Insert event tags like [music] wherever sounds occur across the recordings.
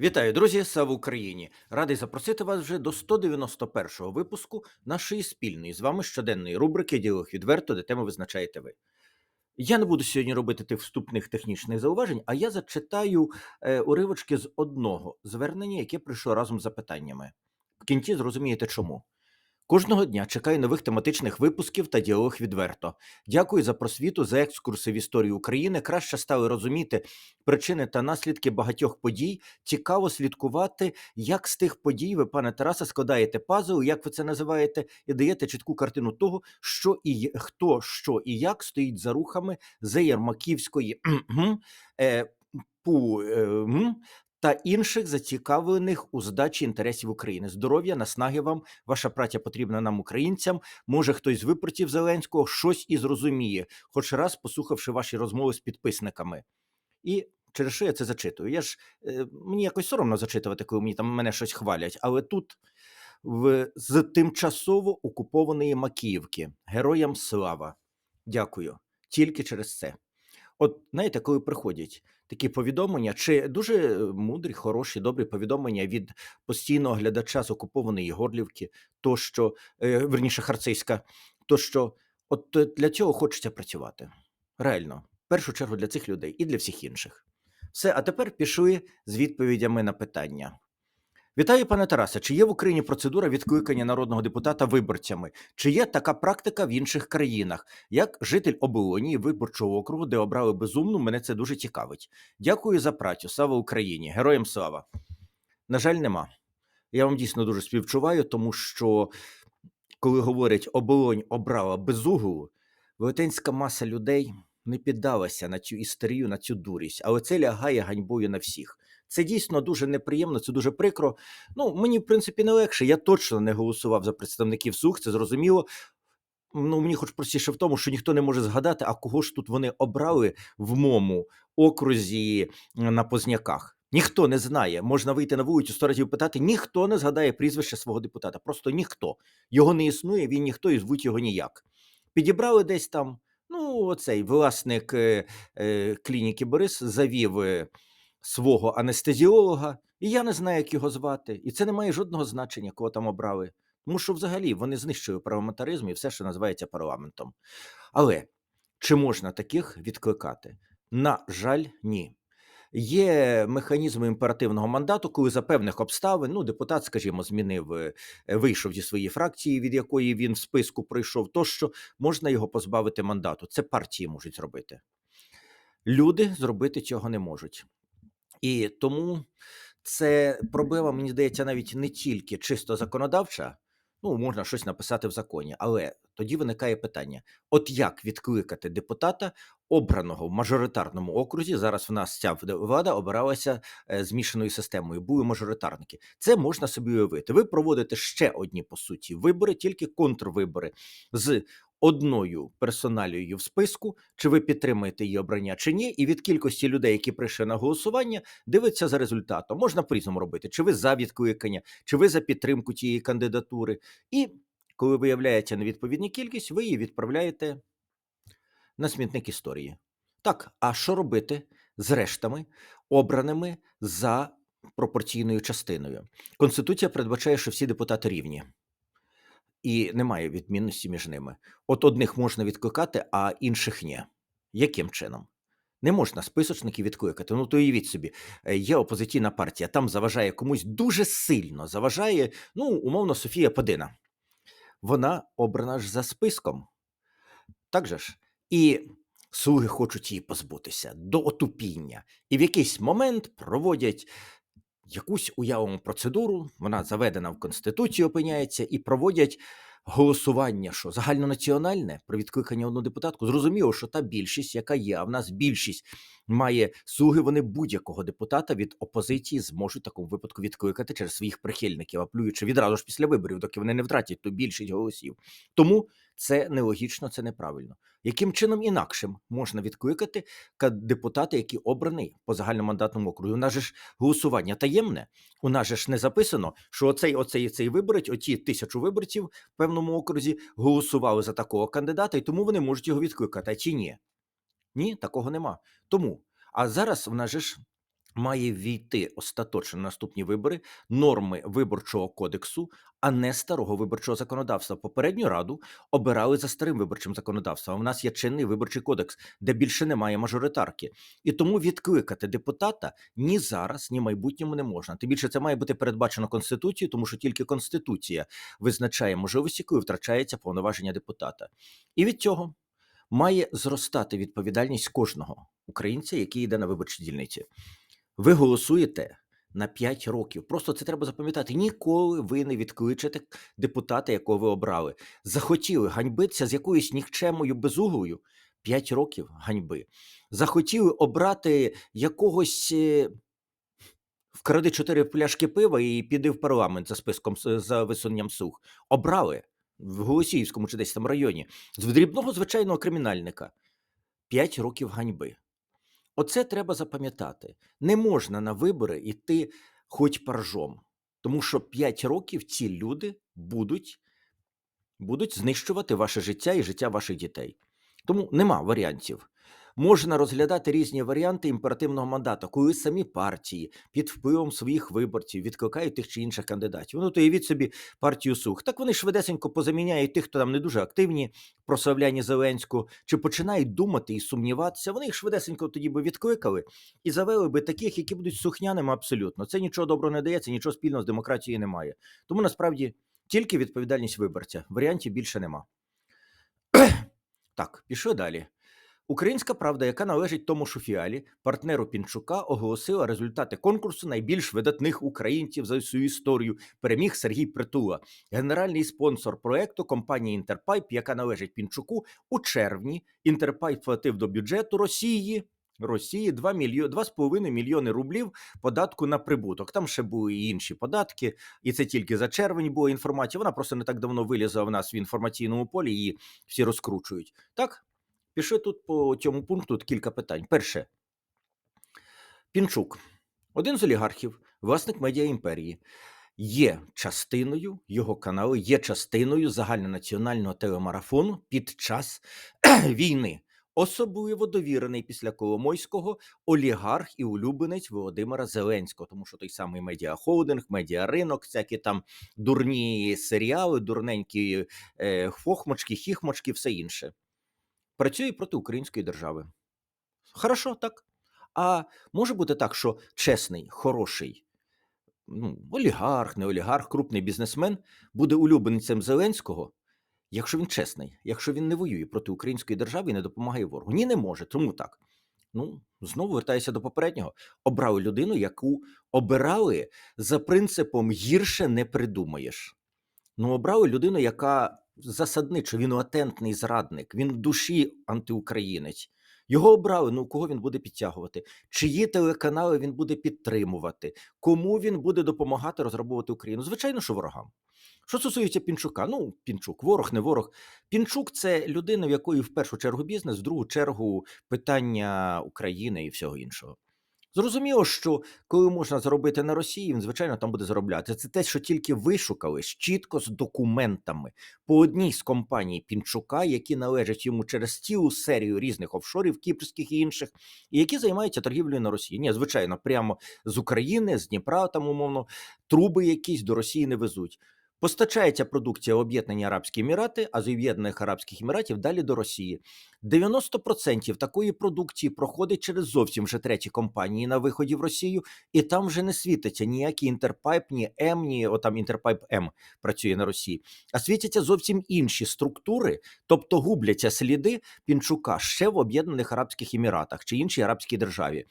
Вітаю, друзі! Слава Україні! Радий запросити вас вже до 191-го випуску нашої спільної з вами щоденної рубрики Діалог відверто, де тему визначаєте ви. Я не буду сьогодні робити тих вступних технічних зауважень, а я зачитаю е, уривочки з одного звернення, яке прийшло разом з запитаннями. В кінці зрозумієте чому. Кожного дня чекаю нових тематичних випусків та діалог відверто. Дякую за просвіту, за екскурси в історію України. Краще стали розуміти причини та наслідки багатьох подій. Цікаво слідкувати, як з тих подій ви, пане Тарасе, складаєте пазл, як ви це називаєте, і даєте чітку картину того, що і хто, що і як стоїть за рухами Заєрмаківської кхм, е, пу, е, та інших зацікавлених у здачі інтересів України. Здоров'я, наснаги вам, ваша праця потрібна нам, українцям. Може, хтось з виборців Зеленського щось і зрозуміє, хоч раз послухавши ваші розмови з підписниками. І через що я це зачитую? Я ж е, мені якось соромно зачитувати, коли мені там мене щось хвалять, але тут в, з тимчасово окупованої Макіївки. Героям слава. Дякую. Тільки через це. От знаєте, коли приходять такі повідомлення, чи дуже мудрі, хороші, добрі повідомлення від постійного глядача з окупованої Горлівки, то що е, верніше Харцизька, то що от е, для цього хочеться працювати. Реально, в першу чергу для цих людей і для всіх інших. Все, а тепер пішли з відповідями на питання. Вітаю, пане Тарасе. Чи є в Україні процедура відкликання народного депутата виборцями? Чи є така практика в інших країнах? Як житель оболоні виборчого округу, де обрали безумну, мене це дуже цікавить. Дякую за працю. Слава Україні! Героям слава! На жаль, нема. Я вам дійсно дуже співчуваю, тому що коли говорять оболонь обрала безуглу, велетенська маса людей не піддалася на цю істерію, на цю дурість, але це лягає ганьбою на всіх. Це дійсно дуже неприємно, це дуже прикро. Ну, мені, в принципі, не легше. Я точно не голосував за представників СУХ, це зрозуміло. Ну, мені хоч простіше в тому, що ніхто не може згадати, а кого ж тут вони обрали в моєму окрузі на Позняках. Ніхто не знає. Можна вийти на вулицю сто разів питати, ніхто не згадає прізвище свого депутата. Просто ніхто. Його не існує, він ніхто і звуть його ніяк. Підібрали десь там. Ну, оцей власник е, е, клініки Борис завів е, свого анестезіолога, і я не знаю, як його звати. І це не має жодного значення, кого там обрали. Тому що взагалі вони знищують парламентаризм і все, що називається парламентом. Але чи можна таких відкликати? На жаль, ні. Є механізми імперативного мандату, коли за певних обставин, ну, депутат, скажімо, змінив, е, вийшов зі своєї фракції, від якої він в списку пройшов, тощо можна його позбавити мандату. Це партії можуть зробити. Люди зробити цього не можуть. І тому це проблема, мені здається, навіть не тільки чисто законодавча. Ну, можна щось написати в законі, але тоді виникає питання: от як відкликати депутата, обраного в мажоритарному окрузі? Зараз в нас ця влада обиралася е, змішаною системою, були мажоритарники. Це можна собі уявити. Ви проводите ще одні по суті вибори, тільки контрвибори з одною персоналією в списку, чи ви підтримуєте її обрання чи ні, і від кількості людей, які прийшли на голосування, дивиться за результатом. Можна по-різному робити, чи ви за відкликання, чи ви за підтримку тієї кандидатури. І коли виявляється невідповідна кількість, ви її відправляєте на смітник історії. Так, а що робити з рештами, обраними за пропорційною частиною? Конституція передбачає, що всі депутати рівні. І немає відмінності між ними. От одних можна відкликати, а інших ні. Яким чином? Не можна списочників відкликати. Ну, то уявіть собі, е, є опозиційна партія, там заважає комусь дуже сильно заважає, ну, умовно, Софія Подина. Вона обрана ж за списком. Так же ж? І слуги хочуть її позбутися до отупіння. І в якийсь момент проводять якусь уявну процедуру, вона заведена в Конституції, опиняється, і проводять голосування, що загальнонаціональне про відкликання одного депутатку. Зрозуміло, що та більшість, яка є, а в нас більшість має слуги, вони будь-якого депутата від опозиції зможуть в такому випадку відкликати через своїх прихильників, аплюючи відразу ж після виборів, доки вони не втратять ту більшість голосів. Тому це нелогічно, це неправильно. Яким чином інакшим можна відкликати ка- депутата, який обраний по загальномандатному округу? У нас же ж голосування таємне. У нас же ж не записано, що оцей, оцей, цей виборець, оті тисячу виборців в певному окрузі голосували за такого кандидата, і тому вони можуть його відкликати. А чи ні? Ні, такого нема. Тому. А зараз в нас же ж має ввійти остаточно на наступні вибори норми виборчого кодексу, а не старого виборчого законодавства. Попередню раду обирали за старим виборчим законодавством. В нас є чинний виборчий кодекс, де більше немає мажоритарки, і тому відкликати депутата ні зараз, ні в майбутньому не можна. Тим більше це має бути передбачено конституцією, тому що тільки конституція визначає можливості, коли втрачається повноваження депутата. І від цього має зростати відповідальність кожного українця, який йде на виборчі дільниці. Ви голосуєте на 5 років. Просто це треба запам'ятати. Ніколи ви не відкличете депутата, якого ви обрали. Захотіли ганьбитися з якоюсь нікчемою безуглою 5 років ганьби. Захотіли обрати якогось. е, Вкради чотири пляшки пива і піди в парламент за списком за висуненням сух. Обрали в Голосіївському чи десь там районі з дрібного звичайного кримінальника. П'ять років ганьби. Оце треба запам'ятати. Не можна на вибори йти хоч паржом, тому що 5 років ці люди будуть, будуть знищувати ваше життя і життя ваших дітей. Тому нема варіантів. Можна розглядати різні варіанти імперативного мандату, коли самі партії під впливом своїх виборців відкликають тих чи інших кандидатів. Ну, то уявіть собі партію сух. Так вони швидесенько позаміняють тих, хто там не дуже активні, прославляні Зеленського, чи починають думати і сумніватися. Вони їх швидесенько тоді би відкликали і завели би таких, які будуть сухняними абсолютно. Це нічого доброго не дає, це нічого спільного з демократією немає. Тому насправді тільки відповідальність виборця. Варіантів більше нема. [clears throat] Так, пішли далі. Українська правда, яка належить тому Шуфіалі, партнеру Пінчука, оголосила результати конкурсу найбільш видатних українців за всю історію. Переміг Сергій Притула, генеральний спонсор проекту компанії Інтерпайп, яка належить Пінчуку. У червні Інтерпайп платив до бюджету Росії. Росії 2 мільйони 2,5 мільйони рублів податку на прибуток. Там ще були і інші податки, і це тільки за червень була інформація. Вона просто не так давно вилізла в нас в інформаційному полі. Її всі розкручують. Так, Пішли тут по цьому пункту кілька питань. Перше, Пінчук, один з олігархів, власник медіа імперії, є частиною його каналу, є частиною загальнонаціонального телемарафону під час [clears throat] війни. Особливо довірений після Коломойського олігарх і улюбленець Володимира Зеленського, тому що той самий медіахолдинг, медіаринок, всякі там дурні серіали, дурненькі е, хохмочки, хіхмочки, все інше працює проти української держави. Хорошо, так. А може бути так, що чесний, хороший ну, олігарх, не олігарх, крупний бізнесмен буде улюбленцем Зеленського, якщо він чесний, якщо він не воює проти української держави і не допомагає ворогу. Ні, не може. Тому так. Ну, знову вертаюся до попереднього. Обрали людину, яку обирали за принципом гірше не придумаєш. Ну, обрали людину, яка засадничо, він латентний зрадник, він в душі антиукраїнець. Його обрали, ну кого він буде підтягувати, чиї телеканали він буде підтримувати, кому він буде допомагати розграбувати Україну? Звичайно, що ворогам. Що стосується Пінчука, ну Пінчук, ворог, не ворог. Пінчук це людина, в якої в першу чергу бізнес, в другу чергу питання України і всього іншого. Зрозуміло, що коли можна заробити на Росії, він звичайно там буде заробляти. Це те, що тільки вишукали чітко з документами по одній з компаній Пінчука, які належать йому через цілу серію різних офшорів, кіпрських і інших, і які займаються торгівлею на Росії. Ні, звичайно, прямо з України, з Дніпра, там умовно, труби якісь до Росії не везуть. Постачається продукція в Об'єднані Арабські Емірати, а з Об'єднаних Арабських Еміратів далі до Росії. 90% такої продукції проходить через зовсім вже треті компанії на виході в Росію, і там вже не світиться ніякий інтерпайп, ні М, ні отам інтерпайп М працює на Росії, а світяться зовсім інші структури, тобто губляться сліди Пінчука ще в Об'єднаних Арабських Еміратах чи іншій арабській державі.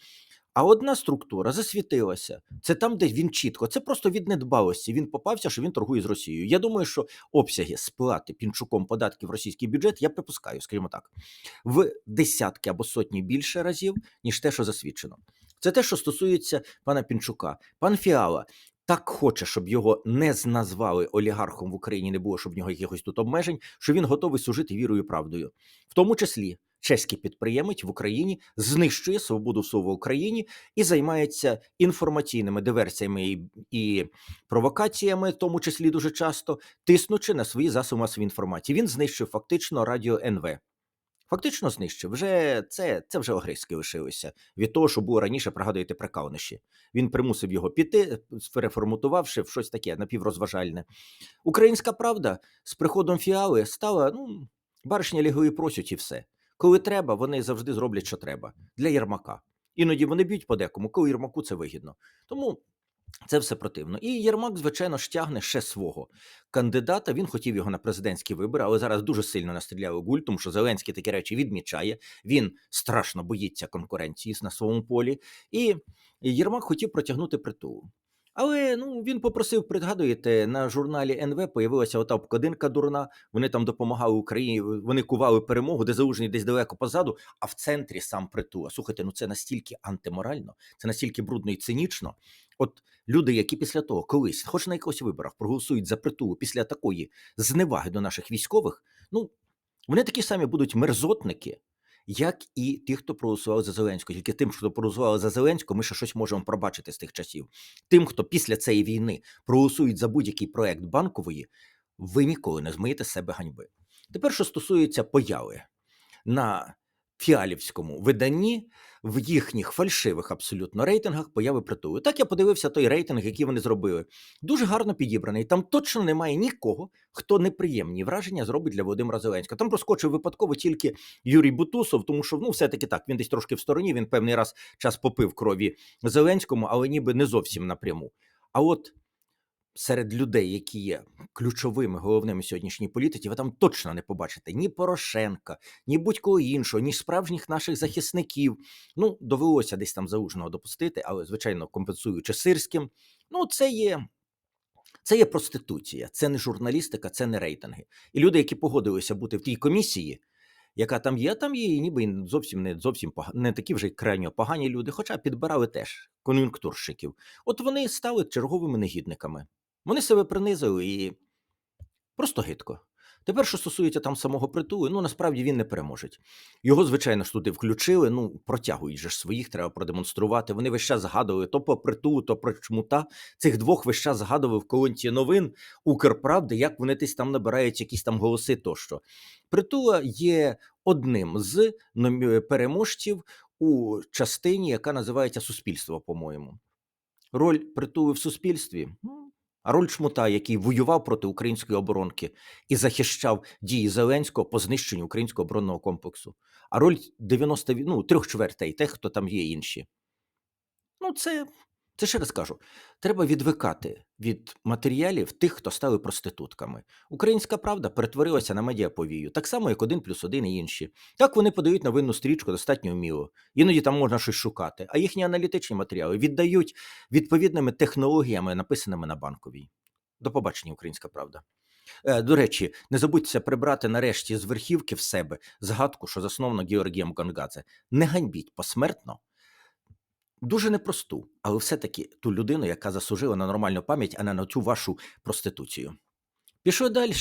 А одна структура засвітилася. Це там, де він чітко. Це просто від недбалості. Він попався, що він торгує з Росією. Я думаю, що обсяги сплати пінчуком податків в російський бюджет я припускаю, скажімо так, в десятки або сотні більше разів, ніж те, що засвідчено. Це те, що стосується пана Пінчука. Пан Фіала так хоче, щоб його не назвали олігархом в Україні, не було, щоб в нього якихось тут обмежень, що він готовий служити вірою і правдою, в тому числі. Чеський підприємець в Україні знищує свободу слова в Україні і займається інформаційними диверсіями і, і провокаціями, в тому числі дуже часто тиснучи на свої засоби масової інформації. Він знищив фактично радіо НВ. Фактично знищив. Вже це, це вже огризки лишилися від того, що було раніше, пригадуєте, при Кауниші. Він примусив його піти, переформатувавши в щось таке напіврозважальне. Українська правда з приходом фіали стала ну, баришня лігої просять і все. Коли треба, вони завжди зроблять, що треба для Єрмака. Іноді вони б'ють по декому, коли Єрмаку це вигідно. Тому це все противно. І Єрмак, звичайно, ж тягне ще свого кандидата. Він хотів його на президентські вибори, але зараз дуже сильно настріляли гуль, тому що Зеленський такі речі відмічає. Він страшно боїться конкуренції на своєму полі. І Єрмак хотів протягнути притулу. Але ну він попросив, пригадуєте, на журналі НВ появилася ота обкладинка дурна. Вони там допомагали Україні, вони кували перемогу, де залужний десь далеко позаду, а в центрі сам притула. Слухайте, ну це настільки антиморально, це настільки брудно і цинічно. От люди, які після того колись, хоч на якихось виборах, проголосують за притулу після такої зневаги до наших військових, ну вони такі самі будуть мерзотники, як і тих, хто проголосував за Зеленського. Тільки тим, хто проголосував за Зеленського, ми ще щось можемо пробачити з тих часів. Тим, хто після цієї війни проголосують за будь-який проект банкової, ви ніколи не змиєте з себе ганьби. Тепер, що стосується появи на фіалівському виданні в їхніх фальшивих абсолютно рейтингах появи притулу. Так я подивився той рейтинг, який вони зробили. Дуже гарно підібраний. Там точно немає нікого, хто неприємні враження зробить для Володимира Зеленського. Там проскочив випадково тільки Юрій Бутусов, тому що ну все-таки так, він десь трошки в стороні. Він певний раз час попив крові Зеленському, але ніби не зовсім напряму. А от серед людей, які є ключовими головними сьогоднішньої політики, ви там точно не побачите ні Порошенка, ні будь-кого іншого, ні справжніх наших захисників. Ну, довелося десь там заужного допустити, але звичайно компенсуючи сирським. Ну, це є. Це є проституція, це не журналістика, це не рейтинги. І люди, які погодилися бути в тій комісії, яка там є, там є і ніби зовсім не зовсім не такі вже крайньо погані люди, хоча підбирали теж кон'юнктурщиків. От вони стали черговими негідниками. Вони себе принизили і просто гидко. Тепер, що стосується там самого притулу, ну насправді він не переможе. Його, звичайно ж, туди включили. Ну, протягують же ж своїх, треба продемонструвати. Вони весь час згадували то про притулу, то про чмута. Цих двох весь час згадував в колонці новин Укрправди, як вони десь там набирають якісь там голоси тощо. Притула є одним з переможців у частині, яка називається суспільство, по-моєму. Роль притули в суспільстві. А роль Шмута, який воював проти української оборонки і захищав дії Зеленського по знищенню українського оборонного комплексу. А роль 90, ві- ну, трьох чвертей, тих, хто там є інші. Ну, це, це ще раз кажу, треба відвикати від матеріалів тих, хто стали проститутками. Українська правда перетворилася на медіаповію, так само, як один плюс один і інші. Так вони подають новинну стрічку достатньо вміло. Іноді там можна щось шукати, а їхні аналітичні матеріали віддають відповідними технологіями, написаними на банковій. До побачення, українська правда. Е, До речі, не забудьте прибрати нарешті з верхівки в себе згадку, що засновано Георгієм Гонгадзе. Не ганьбіть посмертно дуже непросту, але все-таки ту людину, яка заслужила на нормальну пам'ять, а не на цю вашу проституцію. Пішов далі.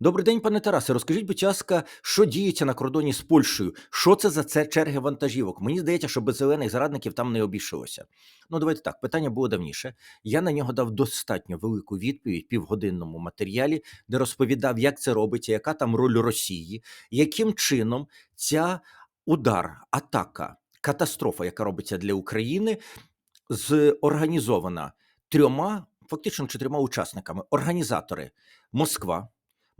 Добрий день, пане Тарасе. Розкажіть, будь ласка, що діється на кордоні з Польщею? Що це за це черги вантажівок? Мені здається, що без зелених зрадників там не обійшлося. Ну, давайте так. Питання було давніше. Я на нього дав достатньо велику відповідь в півгодинному матеріалі, де розповідав, як це робиться, яка там роль Росії, яким чином ця удар, атака, катастрофа, яка робиться для України, зорганізована трьома, фактично чотирма учасниками: організатори Москва.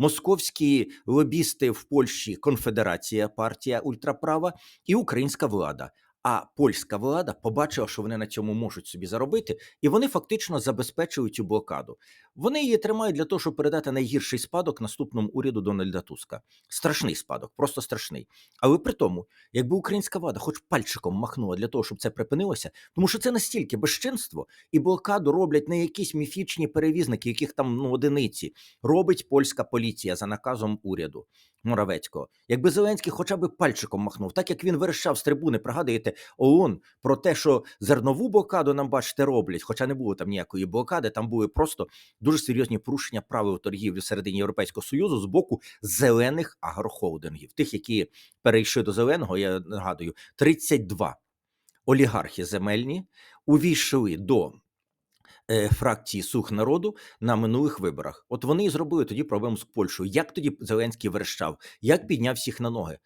Московські лобісти в Польщі, Конфедерація, партія ультраправа і українська влада. А польська влада побачила, що вони на цьому можуть собі заробити, і вони фактично забезпечують цю блокаду. Вони її тримають для того, щоб передати найгірший спадок наступному уряду Дональда Туска. Страшний спадок, просто страшний. Але при тому, якби українська влада хоч пальчиком махнула для того, щоб це припинилося, тому що це настільки безчинство, і блокаду роблять не якісь міфічні перевізники, яких там ну одиниці робить польська поліція за наказом уряду Моравецького. Якби Зеленський хоча б пальчиком махнув, так як він верещав з трибуни, пригадуєте ООН про те, що зернову блокаду нам бачите роблять, хоча не було там ніякої блокади, там були просто дуже серйозні порушення правил торгівлі всередині Європейського союзу з боку зелених агрохолдингів, тих, які перейшли до зеленого. Я нагадую, 32 олігархи земельні увійшли до фракції Сух народу на минулих виборах. От вони і зробили тоді проблему з Польщею. Як тоді Зеленський верещав, як підняв всіх на ноги?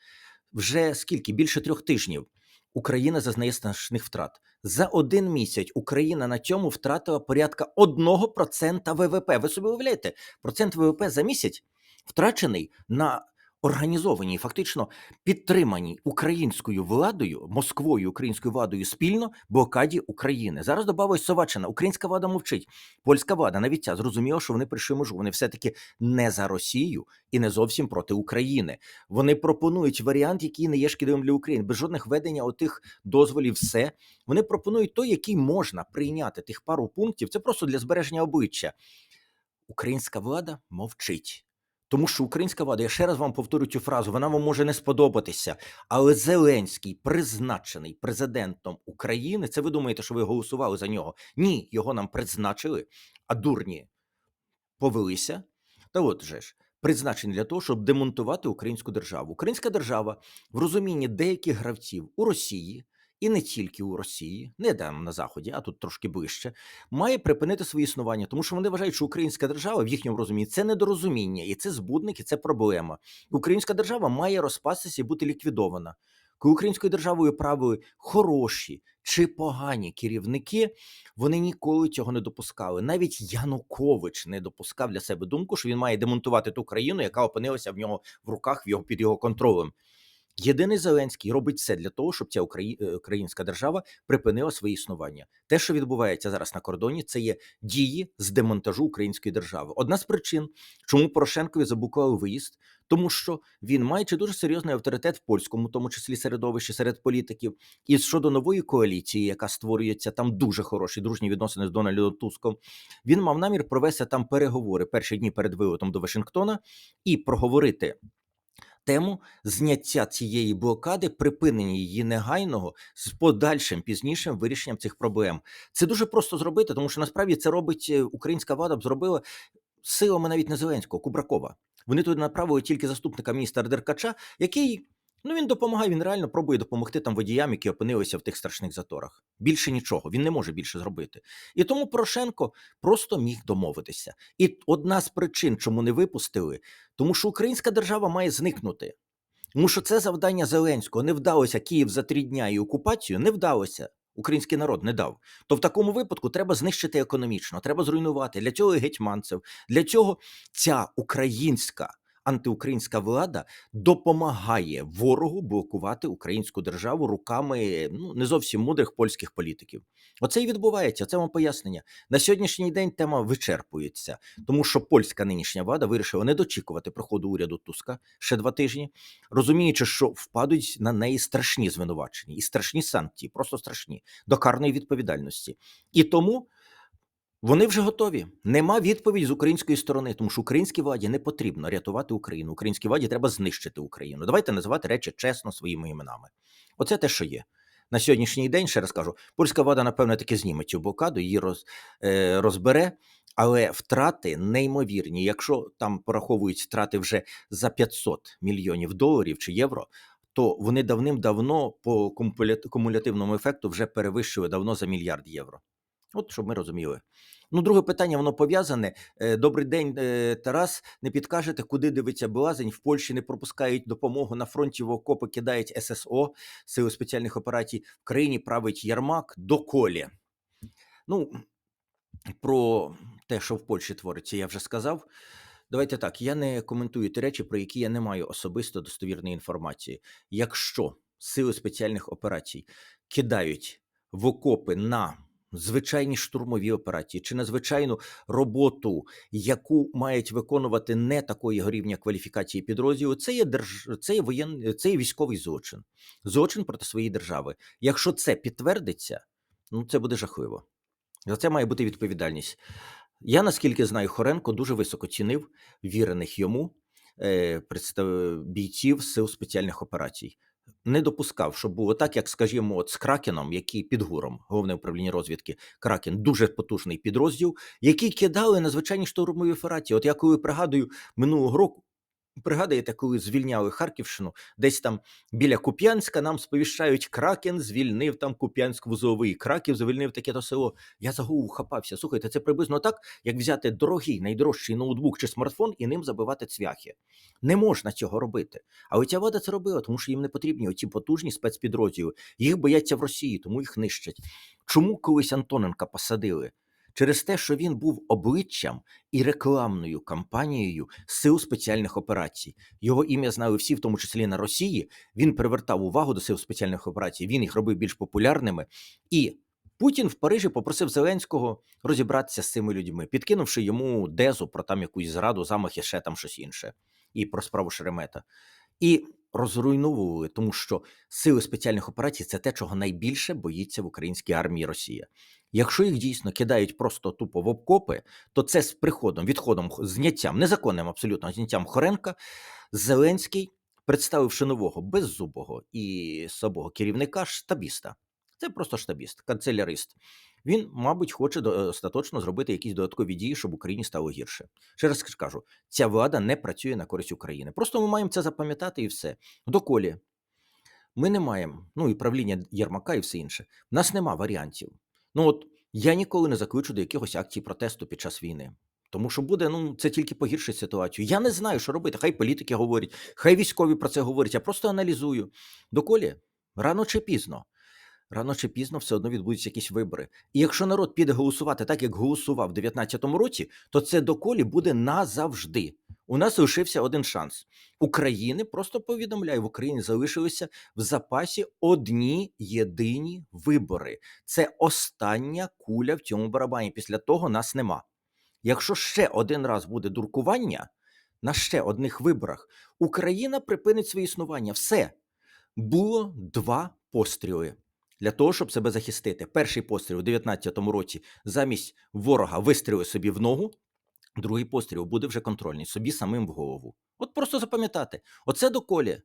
Вже скільки більше трьох тижнів Україна зазнає страшних втрат. За один місяць Україна на цьому втратила порядка 1% ВВП. Ви собі уявляєте, процент ВВП за місяць втрачений на організованій, фактично підтриманій українською владою, Москвою, українською владою спільно блокаді України. Зараз додалось Совачина. Українська влада мовчить. Польська влада навіть ця зрозуміла, що вони прийшли межу. Вони все-таки не за Росію і не зовсім проти України. Вони пропонують варіант, який не є шкідливим для України, без жодних ведення отих дозволів. Все вони пропонують той, який можна прийняти тих пару пунктів. Це просто для збереження обличчя. Українська влада мовчить. Тому що українська влада, я ще раз вам повторю цю фразу, вона вам може не сподобатися. Але Зеленський призначений президентом України. Це ви думаєте, що ви голосували за нього? Ні, його нам призначили, а дурні повелися. Та от же ж, призначений для того, щоб демонтувати українську державу. Українська держава в розумінні деяких гравців у Росії. І не тільки у Росії, не там на заході, а тут трошки ближче, має припинити своє існування, тому що вони вважають, що українська держава в їхньому розумінні це недорозуміння, і це збудник, і це проблема. Українська держава має розпастися і бути ліквідована. Коли українською державою правили хороші чи погані керівники, вони ніколи цього не допускали. Навіть Янукович не допускав для себе думку, що він має демонтувати ту країну, яка опинилася в нього в руках в його під його контролем. Єдиний Зеленський робить все для того, щоб ця е, українська держава припинила своє існування. Те, що відбувається зараз на кордоні, це є дії з демонтажу української держави. Одна з причин, чому Порошенкові заблокували виїзд, тому що він маючи дуже серйозний авторитет в польському, тому числі середовищі серед політиків, і щодо нової коаліції, яка створюється там дуже хороші дружні відносини з Дональдом Туском. Він мав намір провести там переговори перші дні перед вилетом до Вашингтона і проговорити тему зняття цієї блокади, припинення її негайного з подальшим пізнішим вирішенням цих проблем. Це дуже просто зробити, тому що насправді це робить е, українська влада зробила силами навіть не Зеленського, Кубракова. Вони туди направили тільки заступника міністра Деркача, який. Ну, він допомагає, він реально пробує допомогти там водіям, які опинилися в тих страшних заторах. Більше нічого, він не може більше зробити. І тому Порошенко просто міг домовитися. І одна з причин, чому не випустили, тому що українська держава має зникнути. Тому що це завдання Зеленського не вдалося Київ за три дня і окупацію не вдалося. Український народ не дав. То в такому випадку треба знищити економічно, треба зруйнувати. Для цього гетьманцев. Для цього ця українська антиукраїнська влада допомагає ворогу блокувати українську державу руками ну не зовсім мудрих польських політиків. Оце і відбувається. Це вам пояснення. На сьогоднішній день тема вичерпується, тому що польська нинішня влада вирішила не дочікувати приходу уряду Туска ще два тижні, розуміючи, що впадуть на неї страшні звинувачення і страшні санкції, просто страшні до карної відповідальності. І тому. Вони вже готові. Нема відповіді з української сторони, тому що українській владі не потрібно рятувати Україну. Українській владі треба знищити Україну. Давайте називати речі чесно своїми іменами. Оце те, що є. На сьогоднішній день, ще раз кажу, польська влада, напевно, таки зніме цю блокаду, її роз, е, розбере, але втрати неймовірні. Якщо там пораховують втрати вже за 500 мільйонів доларів чи євро, то вони давним-давно по кумуля- кумулятивному ефекту вже перевищили давно за мільярд євро. От щоб ми розуміли. Ну, друге питання, воно пов'язане. Е, Добрий день, е, Тарас. Не підкажете, куди дивиться Блазень? В Польщі не пропускають допомогу на фронті в окопи кидають ССО, сили спеціальних операцій. В країні править Ярмак доколі. Ну, про те, що в Польщі твориться, я вже сказав. Давайте так, я не коментую ті речі, про які я не маю особисто достовірної інформації. Якщо сили спеціальних операцій кидають в окопи на звичайні штурмові операції чи на звичайну роботу, яку мають виконувати не такої рівня кваліфікації підрозділу, це є держ... це є воєн... це є військовий злочин, злочин проти своєї держави. Якщо це підтвердиться, ну це буде жахливо. За це має бути відповідальність. Я наскільки знаю, Хоренко дуже високо цінив вірених йому е, бійців сил спеціальних операцій. Не допускав, щоб було так, як, скажімо, от з Кракеном, який під гуром, головне управління розвідки, Кракен, дуже потужний підрозділ, який кидали на звичайні штурмові фараті. От я коли пригадую минулого року, Пригадуєте, коли звільняли Харківщину, десь там біля Куп'янська нам сповіщають, Кракен звільнив там Куп'янськ вузовий, Краків звільнив таке то село. Я за голову хапався. Слухайте, це приблизно так, як взяти дорогий, найдорожчий ноутбук чи смартфон і ним забивати цвяхи. Не можна цього робити. Але ця влада це робила, тому що їм не потрібні оці потужні спецпідрозділи. Їх бояться в Росії, тому їх нищать. Чому колись Антоненка посадили? Через те, що він був обличчям і рекламною кампанією сил спеціальних операцій. Його ім'я знали всі, в тому числі на Росії. Він привертав увагу до сил спеціальних операцій. Він їх робив більш популярними. І Путін в Парижі попросив Зеленського розібратися з цими людьми, підкинувши йому дезу про там якусь зраду, замах і ще там щось інше, і про справу Шеремета. І розруйновували, тому що сили спеціальних операцій це те, чого найбільше боїться в українській армії Росія. Якщо їх дійсно кидають просто тупо в обкопи, то це з приходом, відходом, зняттям, незаконним абсолютно зняттям Хоренка, Зеленський, представивши нового беззубого і слабого керівника, штабіста. Це просто штабіст, канцелярист. Він, мабуть, хоче до- остаточно зробити якісь додаткові дії, щоб Україні стало гірше. Ще раз кажу, ця влада не працює на користь України. Просто ми маємо це запам'ятати і все. Доколі ми не маємо, ну і правління Єрмака і все інше. В нас нема варіантів. Ну от я ніколи не закличу до якихось акцій протесту під час війни. Тому що буде, ну це тільки погіршить ситуацію. Я не знаю, що робити. Хай політики говорять, хай військові про це говорять. Я просто аналізую. Доколі рано чи пізно. Рано чи пізно все одно відбудуться якісь вибори. І якщо народ піде голосувати так, як голосував в 2019 році, то це доколі буде назавжди. У нас лишився один шанс. України просто повідомляю, в Україні залишилися в запасі одні єдині вибори. Це остання куля в цьому барабані. Після того нас нема. Якщо ще один раз буде дуркування на ще одних виборах, Україна припинить своє існування. Все було два постріли для того, щоб себе захистити. Перший постріл у 19-му році замість ворога вистріли собі в ногу. Другий постріл буде вже контрольний, собі самим в голову. От просто запам'ятати, оце доколі.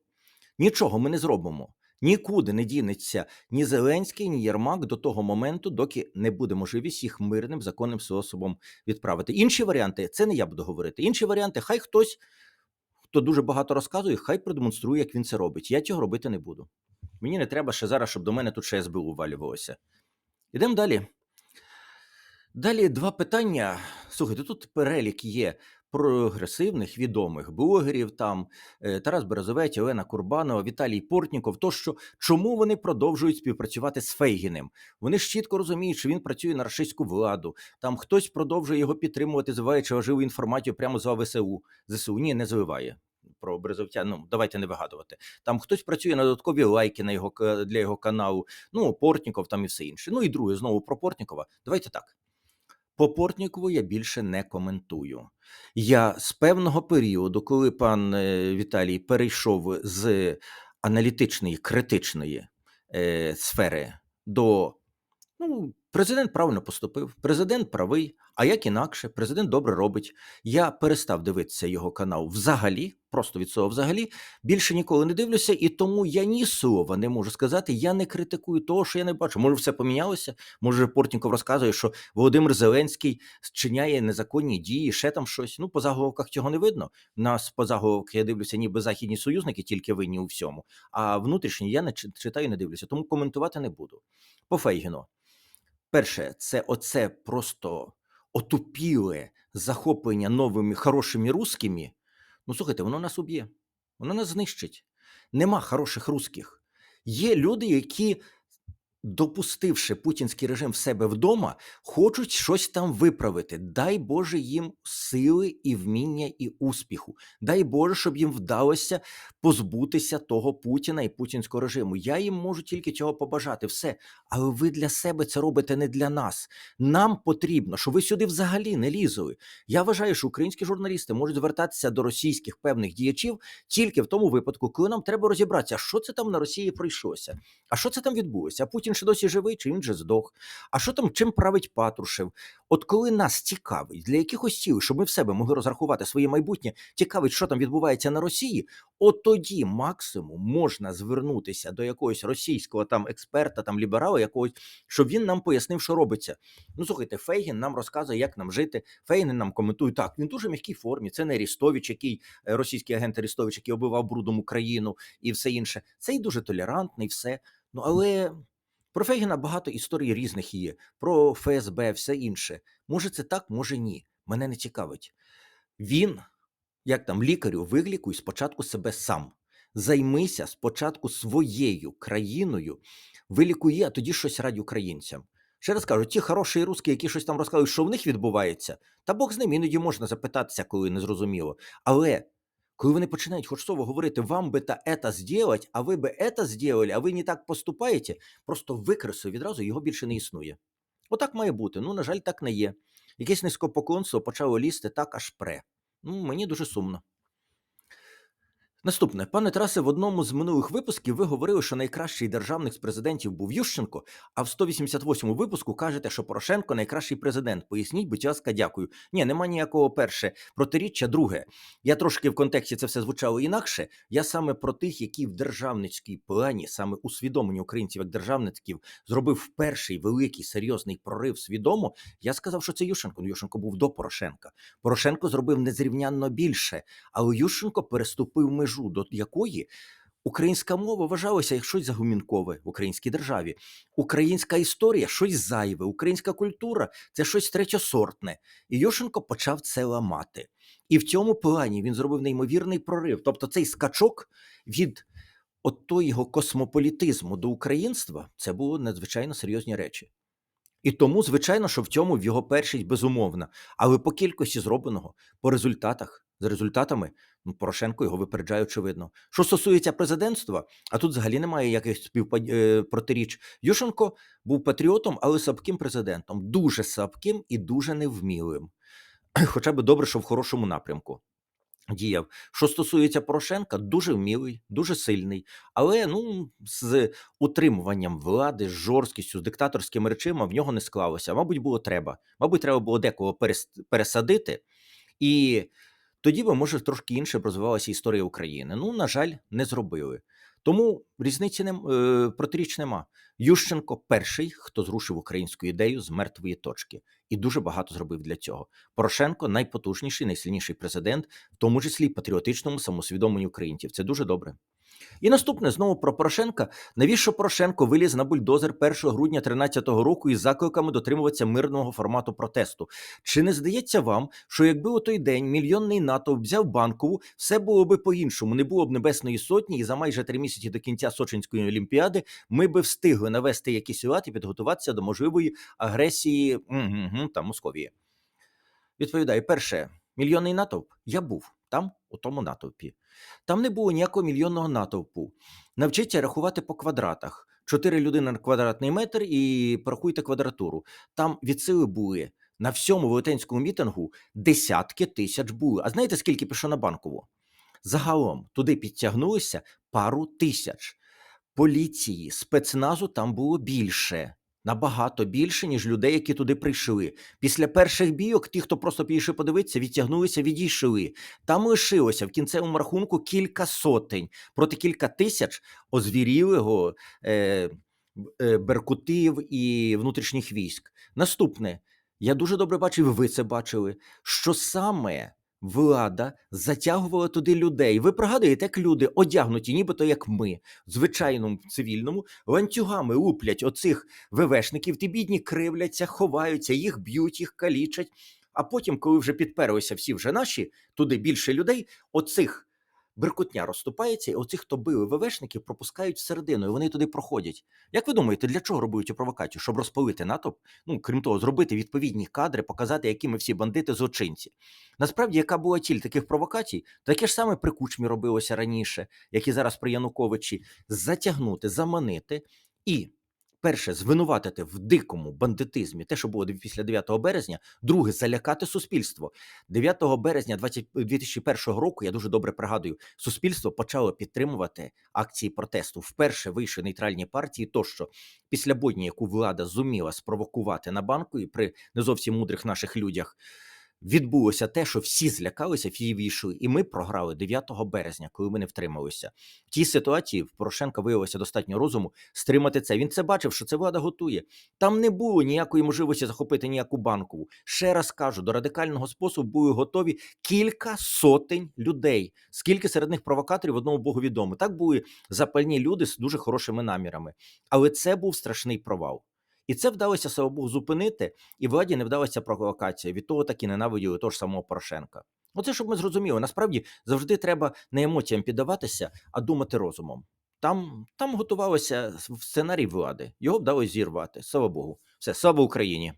Нічого ми не зробимо. Нікуди не дінеться ні Зеленський, ні Єрмак до того моменту, доки не буде можливість їх мирним законним способом відправити. Інші варіанти, це не я буду говорити. Інші варіанти, хай хтось, хто дуже багато розказує, хай продемонструє, як він це робить. Я цього робити не буду. Мені не треба ще зараз, щоб до мене тут ще СБУ валювалося. Ідемо далі. Далі два питання. Слухайте, тут перелік є прогресивних відомих блогерів, там е, Тарас Березовець, Олена Курбанова, Віталій Портніков. Тощо, чому вони продовжують співпрацювати з Фейгіним? Вони ж чітко розуміють, що він працює на рашистську владу. Там хтось продовжує його підтримувати, зливаючи важливу інформацію прямо з ВСУ. ЗСУ ні, не зливає. Про Березовця, ну давайте не вигадувати. Там хтось працює на додаткові лайки на його для його каналу. Ну, Портніков там і все інше. Ну і друге, знову про Портнікова. Давайте так. По Портнікову я більше не коментую. Я з певного періоду, коли пан е, Віталій перейшов з аналітичної, критичної е, сфери до ну, президент правильно поступив, президент правий, а як інакше, президент добре робить. Я перестав дивитися його канал взагалі, просто від цього взагалі. Більше ніколи не дивлюся, і тому я ні слова не можу сказати. Я не критикую того, що я не бачу. Може, все помінялося. Може, Портніков розказує, що Володимир Зеленський зчиняє незаконні дії, ще там щось. Ну, по заголовках цього не видно. Нас по заголовках я дивлюся, ніби західні союзники тільки винні у всьому. А внутрішні я не читаю, не дивлюся, тому коментувати не буду. По Фейгіну. Перше, це оце просто отупіле захоплення новими хорошими русскими. Ну, слухайте, воно нас уб'є, воно нас знищить. Нема хороших русських. Є люди, які, допустивши путінський режим в себе вдома, хочуть щось там виправити. Дай Боже їм сили і вміння і успіху. Дай Боже, щоб їм вдалося позбутися того Путіна і путінського режиму. Я їм можу тільки цього побажати. Все. Але ви для себе це робите не для нас. Нам потрібно, щоб ви сюди взагалі не лізли. Я вважаю, що українські журналісти можуть звертатися до російських певних діячів тільки в тому випадку, коли нам треба розібратися, що це там на Росії пройшлося, а що це там відбулося. Путін ще досі живий, чи він же здох. А що там, чим править Патрушев? От коли нас цікавить для якихось цілей, щоб ми в себе могли розрахувати своє майбутнє, цікавить, що там відбувається на Росії, от тоді максимум можна звернутися до якогось російського там експерта, там ліберала якогось, щоб він нам пояснив, що робиться. Ну слухайте, Фейгін нам розказує, як нам жити. Фейгін нам коментує так. Він дуже м'якій формі. Це не Арістович, який е, російський агент Арістович, який оббивав брудом Україну і все інше. Це і дуже толерантний, все. Ну але про Фейгіна багато історій різних є. Про ФСБ, все інше. Може, це так, може ні. Мене не цікавить. Він, як там лікарю, вилікуй спочатку себе сам. Займися спочатку своєю країною, вилікуй, а тоді щось радь українцям. Ще раз кажу, ті хороші русські, які щось там розказують, що в них відбувається, та Бог з ним іноді можна запитатися, коли не зрозуміло. Але коли вони починають слово говорити, вам би та ета зробити, а ви би ета сделали, а ви не так поступаєте, просто викреслив відразу, його більше не існує. Отак має бути. Ну, на жаль, так не є. Якесь низькопоклонство почало лізти так аж пре. Ну, мені дуже сумно. Наступне, пане Тарасе, в одному з минулих випусків ви говорили, що найкращий державник з президентів був Ющенко, а в 188-му випуску кажете, що Порошенко найкращий президент. Поясніть, будь ласка, дякую. Ні, нема ніякого перше протиріччя. Друге, я трошки в контексті це все звучало інакше. Я саме про тих, які в державницькій плані, саме усвідомлені українців як державників, зробив перший великий серйозний прорив свідомо. Я сказав, що це Ющенко. Ну, Ющенко був до Порошенка. Порошенко зробив незрівнянно більше, але Ющенко переступив межу, до якої українська мова вважалася як щось загумінкове в українській державі. Українська історія щось зайве, українська культура це щось третьосортне. І Ющенко почав це ламати. І в цьому плані він зробив неймовірний прорив. Тобто цей скачок від от того його космополітизму до українства це було надзвичайно серйозні речі. І тому, звичайно, що в цьому в його першість безумовна. Але по кількості зробленого, по результатах, за результатами, ну, Порошенко його випереджає очевидно. Що стосується президентства, а тут взагалі немає якихось співпад... е, протиріч. Ющенко був патріотом, але слабким президентом, дуже слабким і дуже невмілим. [clears throat] Хоча б добре, що в хорошому напрямку. Діяв. Що стосується Порошенка, дуже вмілий, дуже сильний, але ну з утримуванням влади, з жорсткістю, з диктаторськими речима в нього не склалося. Мабуть, було треба. Мабуть, треба було декого перес... пересадити, і тоді би, може, трошки інше розвивалася історія України. Ну, на жаль, не зробили. Тому різниці не е, протиріч нема. Ющенко перший, хто зрушив українську ідею з мертвої точки, і дуже багато зробив для цього. Порошенко найпотужніший, найсильніший президент, в тому числі патріотичному самосвідомленню українців. Це дуже добре. І наступне знову про Порошенка. Навіщо Порошенко виліз на бульдозер 1 грудня 2013 року із закликами дотримуватися мирного формату протесту? Чи не здається вам, що якби у той день мільйонний НАТО взяв банкову, все було би по-іншому? Не було б небесної сотні, і за майже три місяці до кінця Сочинської олімпіади ми би встигли навести якийсь лад і підготуватися до можливої агресії там Московії? Відповідаю, перше, мільйонний натовп. Я був там, у тому натовпі. Там не було ніякого мільйонного натовпу. Навчіться рахувати по квадратах. Чотири людини на квадратний метр і порахуйте квадратуру. Там від сили були на всьому велетенському мітингу десятки тисяч були. А знаєте, скільки пішло на банкову? Загалом туди підтягнулися пару тисяч. Поліції, спецназу там було більше. Набагато більше, ніж людей, які туди прийшли. Після перших бійок, ті, хто просто підійшли подивитися, відтягнулися, відійшли. Там лишилося в кінцевому рахунку кілька сотень проти кілька тисяч озвірілого е, е, беркутів і внутрішніх військ. Наступне, я дуже добре бачив, ви це бачили, що саме. Влада затягувала туди людей. Ви пригадуєте, як люди одягнуті, нібито як ми, звичайному цивільному, ланцюгами луплять оцих ВВшників, ті бідні кривляться, ховаються, їх б'ють, їх калічать. А потім, коли вже підперлися всі вже наші, туди більше людей, оцих беркутня розступається, і оцих, хто били ВВшників, пропускають всередину, і вони туди проходять. Як ви думаєте, для чого робить цю провокацію? Щоб розпалити натовп? Ну, крім того, зробити відповідні кадри, показати, які ми всі бандити злочинці. Насправді, яка була ціль таких провокацій, таке ж саме при кучмі робилося раніше, як і зараз при Януковичі, затягнути, заманити і перше, звинуватити в дикому бандитизмі те, що було після 9 березня. Друге, залякати суспільство. 9 березня 20 2001 року, я дуже добре пригадую, суспільство почало підтримувати акції протесту. Вперше вийшли нейтральні партії, тощо після бойні, яку влада зуміла спровокувати на банку, і при не зовсім мудрих наших людях. Відбулося те, що всі злякалися, всі війшли, і ми програли 9 березня, коли ми не втрималися. В тій ситуації в Порошенка виявилося достатньо розуму стримати це. Він це бачив, що це влада готує. Там не було ніякої можливості захопити ніяку банкову. Ще раз кажу, до радикального способу були готові кілька сотень людей. Скільки серед них провокаторів одному богу відомо. Так були запальні люди з дуже хорошими намірами. Але це був страшний провал. І це вдалося слава Богу, зупинити, і владі не вдалася провокація. Від того так і ненавиділи того ж самого Порошенка. Оце щоб ми зрозуміли. Насправді завжди треба не емоціям піддаватися, а думати розумом. Там, там готувалося сценарій влади. Його вдалося зірвати. Слава Богу. Все, слава Україні.